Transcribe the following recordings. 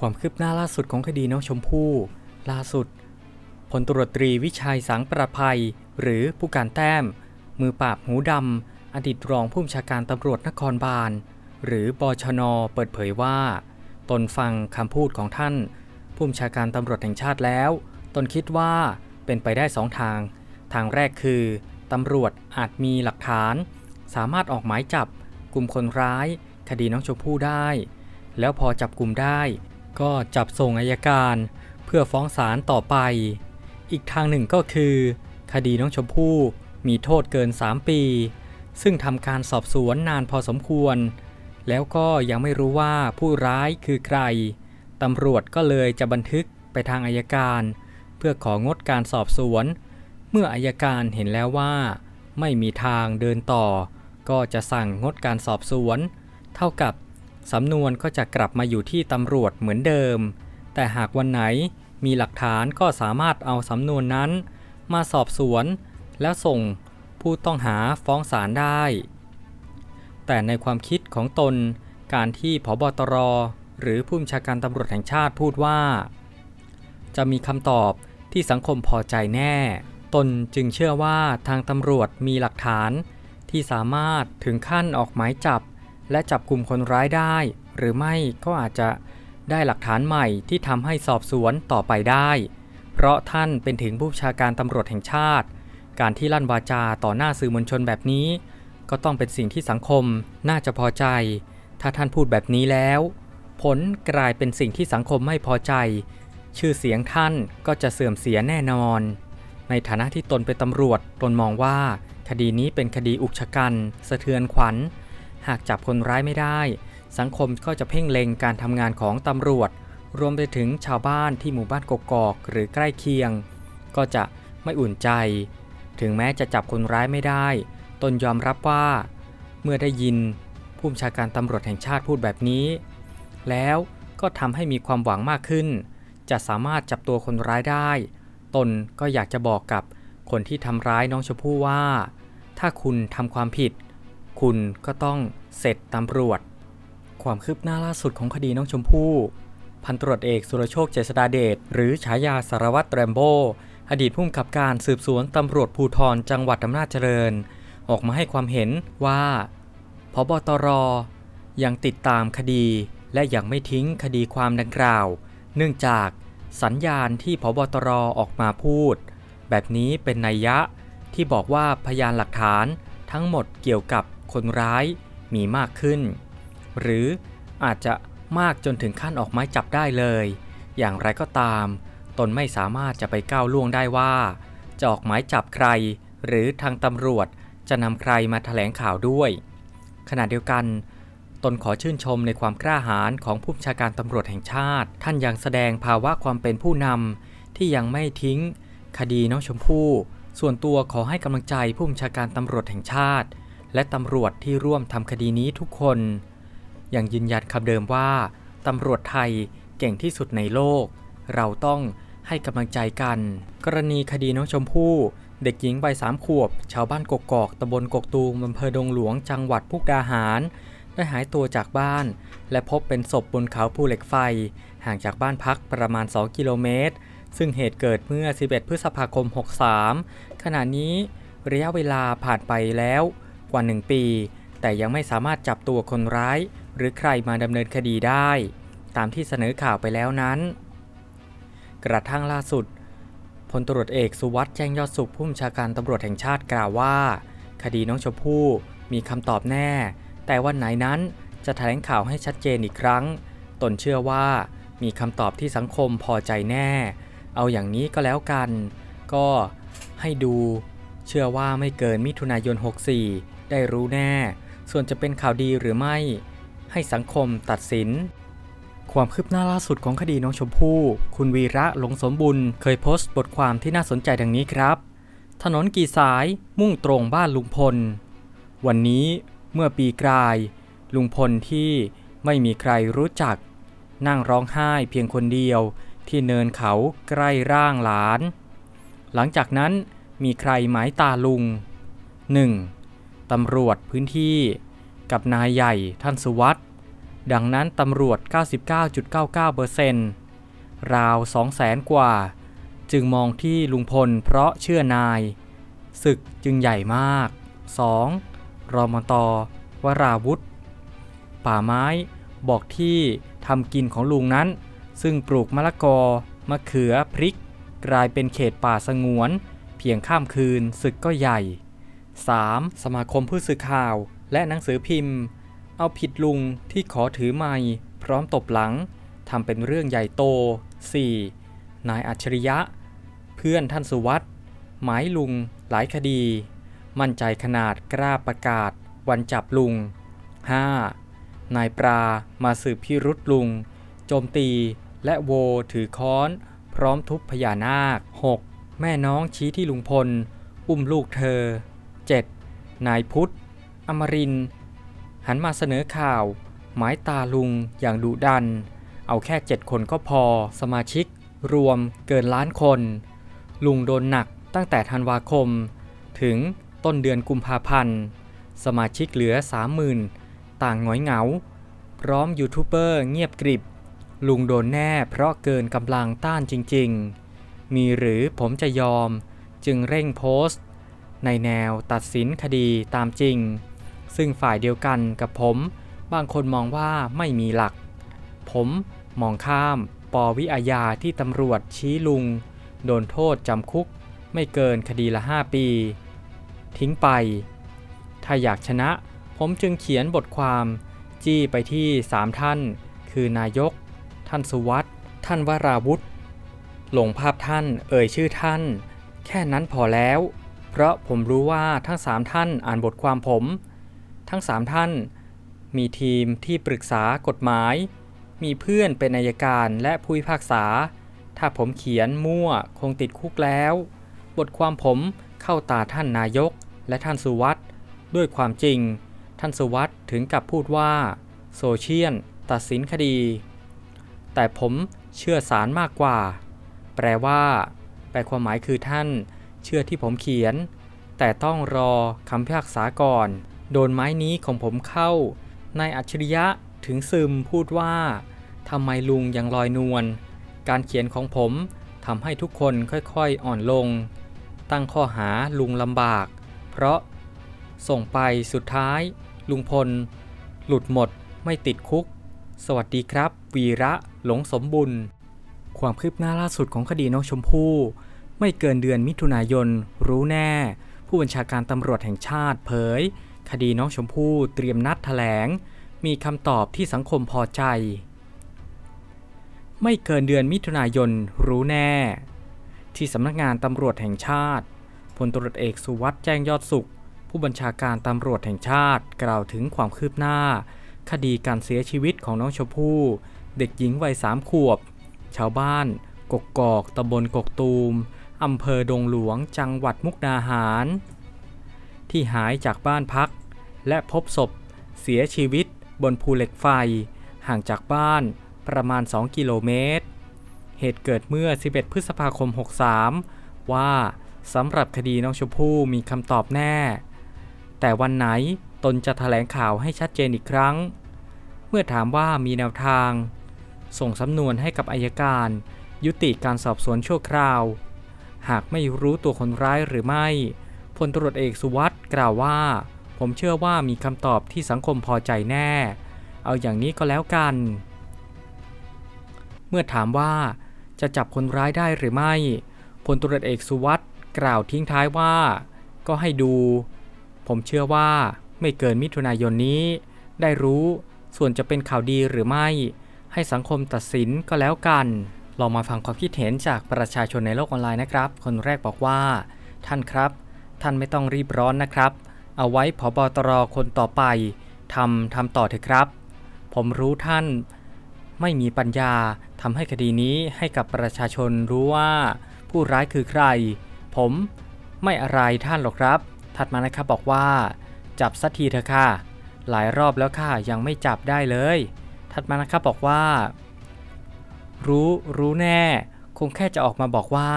ความคืบหน้าล่าสุดของคดีน้องชมพู่ ล่าสุดพลตรวจตรีวิชัยสังประภัย หรือผู้การแต้ม มือปราบหูดำอดีตรองผู้บัญชาการตำรวจนครบาล หรือบชนเปิดเผยว่า ตนฟังคำพูดของท่าน ผู้บัญชาการตำรวจแห่งชาติแล้ว ตนคิดว่าเป็นไปได้สองทาง ทางแรกคือตำรวจอาจมีหลักฐาน สามารถออกหมายจับกลุ่มคนร้าย คดีน้องชมพู่ได้ แล้วพอจับกลุ่มได้ ก็จับส่งอายการเพื่อฟ้องศาลต่อไป อีกทางหนึ่งก็คือ คดีน้องชมพู่มีโทษเกิน 3 ปี ซึ่งทำการสอบสวนนานพอสมควร แล้วก็ยังไม่รู้ว่าผู้ร้ายคือใครตำรวจก็เลยจะบันทึกไปทางอายการ เพื่อของดการสอบสวน เมื่ออายการเห็นแล้วว่า ไม่มีทางเดินต่อ ก็จะสั่งงดการสอบสวน เท่ากับ สำนวนก็จะกลับมาอยู่ที่ตำรวจเหมือนเดิม แต่หากวันไหนมีหลักฐานก็สามารถเอาสำนวนนั้น มาสอบสวน แล้วส่งผู้ต้องหาฟ้องศาลได้ แต่ในความคิดของตนการที่ผบตร หรือผู้บัญชาการตำรวจแห่งชาติพูดว่า จะมีคำตอบที่สังคมพอใจแน่ ตนจึงเชื่อว่าทางตำรวจมีหลักฐานที่สามารถถึงขั้นออกหมายจับ และจับกลุ่มคนร้ายได้ หรือไม่ก็อาจจะได้หลักฐานใหม่ที่ทำให้สอบสวนต่อไปได้ เพราะท่านเป็นถึงผู้บัญชาการตำรวจแห่งชาติ การที่ลั่นวาจาต่อหน้าสื่อมวลชนแบบนี้ ก็ต้องเป็นสิ่งที่สังคมน่าจะพอใจ ถ้าท่านพูดแบบนี้แล้ว ผลกลายเป็นสิ่งที่สังคมไม่พอใจ ชื่อเสียงท่านก็จะเสื่อมเสียแน่นอน ในฐานะที่ตนเป็นตำรวจตนมองว่า คดีนี้เป็นคดีอุกชะกัน สะเทือนขวัญ หากจับคนร้ายไม่ได้ สังคมก็จะเพ่งเล็งการทำงานของตำรวจ รวมไปถึงชาวบ้านที่หมู่บ้านกกอกหรือใกล้เคียง ก็จะไม่อุ่นใจ ถึงแม้จะจับคนร้ายไม่ได้ ตนยอมรับว่า เมื่อได้ยินผู้บัญชาการตำรวจแห่งชาติพูดแบบนี้ แล้วก็ทำให้มีความหวังมากขึ้น จะสามารถจับตัวคนร้ายได้ ตนก็อยากจะบอกกับคนที่ทำร้ายน้องชมพู่ว่า ถ้าคุณทำความผิด คุณก็ต้อง เสร็จตำรวจ ความคืบหน้าล่าสุดของคดีน้องชมพู่พันตรวจเอกสุรโชคเจษดาเดชหรือฉายาสารวัตรแรมโบ้อดีตผู้กำกับการสืบสวนตำรวจภูธรจังหวัดอำนาจเจริญ ออกมาให้ความเห็นว่าพบตรยังติดตามคดีและยังไม่ทิ้งคดีความดังกล่าว เนื่องจากสัญญาณที่พบตรออกมาพูด แบบนี้เป็นนัยยะที่บอกว่าพยานหลักฐานทั้งหมดเกี่ยวกับคนร้าย มีมากขึ้น หรืออาจจะมากจนถึงขั้นออกไม้จับได้เลย อย่างไรก็ตาม ตนไม่สามารถจะไปก้าวล่วงได้ว่า จะออกหมายจับใคร หรือทางตำรวจจะนำใครมาแถลงข่าวด้วย ขณะเดียวกัน ตนขอชื่นชมในความกล้าหาญของผู้บัญชาการตำรวจแห่งชาติ ท่านยังแสดงภาวะความเป็นผู้นำที่ยังไม่ทิ้ง คดีน้องชมพู่ ส่วนตัวขอให้กำลังใจผู้บัญชาการตำรวจแห่งชาติ และตำรวจที่ร่วมทำคดีนี้ทุกคน ยังยืนยันคำเดิมว่าตำรวจไทยเก่งที่สุดในโลก เราต้องให้กำลังใจกัน กรณีคดีน้องชมพู่เด็กหญิงวัยสามขวบ ชาวบ้านกกอกตำบลกกตูมอำเภอดงหลวงจังหวัดพุกดาหาร ได้หายตัวจากบ้าน และพบเป็นศพบนเขาภูเหล็กไฟ ห่างจากบ้านพักประมาณ 2 กิโลเมตร ซึ่งเหตุเกิดเมื่อ 11 พฤษภาคม 63 ขณะนี้ระยะเวลาผ่านไปแล้ว กว่า 1 ปี แต่ยังไม่สามารถจับตัวคนร้าย หรือใครมาดำเนินคดีได้ ตามที่เสนอข่าวไปแล้วนั้น กระทั่งล่าสุดพลตรวจเอกสุวัสด์แจ้งยอดสุขผู้บัญชาการตำรวจแห่งชาติกล่าวว่า คดีน้องชมพู่มีคำตอบแน่ แต่วันไหนนั้นจะแถลงข่าวให้ชัดเจนอีกครั้ง ตนเชื่อว่ามีคำตอบที่สังคมพอใจแน่ เอาอย่างนี้ก็แล้วกัน ก็ให้ดู เชื่อว่าไม่เกินมิถุนายน 64 ได้รู้แน่ ส่วนจะเป็นข่าวดีหรือไม่ ให้สังคมตัดสิน ความคืบหน้าล่าสุดของคดีน้องชมพู่คุณวีระหลงสมบุญเคยโพสต์บทความที่น่าสนใจดังนี้ครับ ถนนกี่สายมุ่งตรงบ้านลุงพล วันนี้เมื่อปีกลาย ลุงพลที่ไม่มีใครรู้จัก นั่งร้องไห้เพียงคนเดียวที่เนินเขาใกล้ร่างหลาน หลังจากนั้นมีใครหมายตาลุง 1. ตำรวจพื้นที่ กับนายใหญ่ท่านสุวัสด์ดังนั้นตำรวจ 99.99%ราว 200,000กว่า จึงมองที่ลุงพลเพราะเชื่อนาย ศึกจึงใหญ่มาก 2. รอมตวราวุธ ป่าไม้บอกที่ทำกินของลุงนั้น ซึ่งปลูกมะละกอ มะเขือพริก กลายเป็นเขตป่าสงวน เพียงข้ามคืนศึกก็ใหญ่ 3. สมาคมผู้สื่อข่าว และหนังสือพิมพ์ เอาผิดลุงที่ขอถือไม้พร้อมตบหลังทำเป็นเรื่องใหญ่โต 4. นายอัจฉริยะ เพื่อนท่านสุวัสด์หมายลุงหลายคดี มั่นใจขนาดกล้าประกาศ วันจับลุง 5. นายปลามาสืบพิรุษลุง โจมตีและโวถือค้อน พร้อมทุบพญานาค 6. แม่น้องชี้ที่ลุงพล อุ้มลูกเธอ 7. นายพุทธ อมริน หันมาเสนอข่าว หมายตาลุงอย่างดุดัน เอาแค่ 7 คนก็พอ สมาชิก รวมเกินล้านคน ลุงโดนหนักตั้งแต่ธันวาคม ถึงต้นเดือนกุมภาพันธ์ สมาชิกเหลือ 30,000 ต่างหงอยเหงา พร้อมยูทูบเบอร์เงียบกริบ ลุงโดนแน่เพราะเกินกำลังต้านจริง ๆ มีหรือผมจะยอมจึงเร่งโพสต์ ในแนวตัดสินคดีตามจริง ซึ่งฝ่ายเดียวกันกับผม บางคนมองว่าไม่มีหลัก ผมมองข้ามปวิอาญาที่ตำรวจชี้ลุง โดนโทษจำคุก ไม่เกินคดีละ 5 ปี ทิ้งไป ถ้าอยากชนะ ผมจึงเขียนบทความจี้ไปที่3ท่าน คือนายก ท่านสุวัสด์ท่านวราวุธลงภาพท่านเอ่ยชื่อท่าน แค่นั้นพอแล้ว เพราะผมรู้ว่าทั้ง 3 ท่านอ่านบทความผม ทั้ง 3 ท่าน มีทีมที่ปรึกษากฎหมาย มีเพื่อนเป็นนายการและผู้พิพากษา ถ้าผมเขียนมั่วคงติดคุกแล้ว บทความผมเข้าตาท่านนายกและท่านสุวัสด์ด้วยความจริง ท่านสุวัสด์ถึงกับพูดว่าโซเชียลตัดสินคดี แต่ผมเชื่อสารมากกว่า แปลว่า แปลความหมายคือท่าน ชื่อที่ผมเขียน แต่ต้องรอคำพิพากษาก่อน โดนไม้นี้ของผมเข้านายอัจฉริยะถึงซึมพูดว่าทำไมลุงยังลอยนวลการเขียนของผมทำให้ทุกคนค่อยๆอ่อนลง ตั้งข้อหาลุงลำบาก เพราะส่งไปสุดท้าย ลุงพล หลุดหมดไม่ติดคุก สวัสดีครับ วีระหลงสมบุญ ความคืบหน้าล่าสุดของคดีน้องชมพู่ ไม่เกินเดือนมิถุนายน รู้แน่ ผู้บัญชาการตำรวจแห่งชาติเผย คดีน้องชมพู่เตรียมนัดแถลง มีคำตอบที่สังคมพอใจ ไม่เกินเดือนมิถุนายน รู้แน่ ที่สำนักงานตำรวจแห่งชาติพลตรวจเอกสุวัสด์แจ้งยอดสุข ผู้บัญชาการตำรวจแห่งชาติกล่าวถึงความคืบหน้า คดีการเสียชีวิตของน้องชมพู่ เด็กหญิงวัยสามขวบ ชาวบ้าน กกอกตำบลกกตูม อำเภอดงหลวงจังหวัดมุกดาหาร ที่หายจากบ้านพัก และพบศพเสียชีวิตบนภูเหล็กไฟ ห่างจากบ้านประมาณ 2 กิโลเมตร เหตุเกิดเมื่อ 11 พฤษภาคม 63 ว่าสำหรับคดีน้องชมพู่มีคำตอบแน่ แต่วันไหนตนจะถแถลงข่าวให้ชัดเจนอีกครั้ง เมื่อถามว่ามีแนวทาง ส่งสำนวนให้กับอายการ ยุติการสอบสวนชั่วคราว หากไม่รู้ตัวคนร้ายหรือไม่พลตรวจเอกสุวัสด์กล่าวว่า ผมเชื่อว่ามีคำตอบที่สังคมพอใจแน่ เอาอย่างนี้ก็แล้วกัน เมื่อถามว่าจะจับคนร้ายได้หรือไม่พลตรวจเอกสุวัสด์กล่าวทิ้งท้ายว่า ก็ให้ดู ผมเชื่อว่าไม่เกินมิถุนายนนี้ ได้รู้ส่วนจะเป็นข่าวดีหรือไม่ ให้สังคมตัดสินก็แล้วกัน ลองมาฟังความคิดเห็นจากประชาชนในโลกออนไลน์นะครับ คนแรกบอกว่า ท่านครับ ท่านไม่ต้องรีบร้อนนะครับ เอาไว้ผบตรคนต่อไปทำทำต่อเถอะครับ ผมรู้ท่านไม่มีปัญญาทำให้คดีนี้ให้กับประชาชนรู้ว่าผู้ร้ายคือใคร ผมไม่อะไรท่านหรอกครับ ถัดมานะครับบอกว่า จับสักทีเถอะค่ะ หลายรอบแล้วค่ะยังไม่จับได้เลย ถัดมานะครับบอกว่า รู้รู้แน่ คงแค่จะออกมาบอกว่า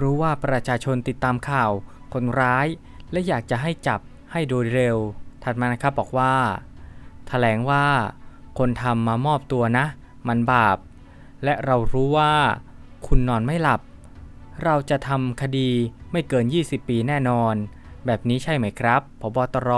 รู้ว่าประชาชนติดตามข่าว คนร้าย และอยากจะให้จับให้โดยเร็ว ถัดมานะครับบอกว่าแถลงว่า คนทำมามอบตัวนะ มันบาป และเรารู้ว่า คุณนอนไม่หลับ เราจะทำคดีไม่เกิน 20 ปีแน่นอน แบบนี้ใช่ไหมครับพบตร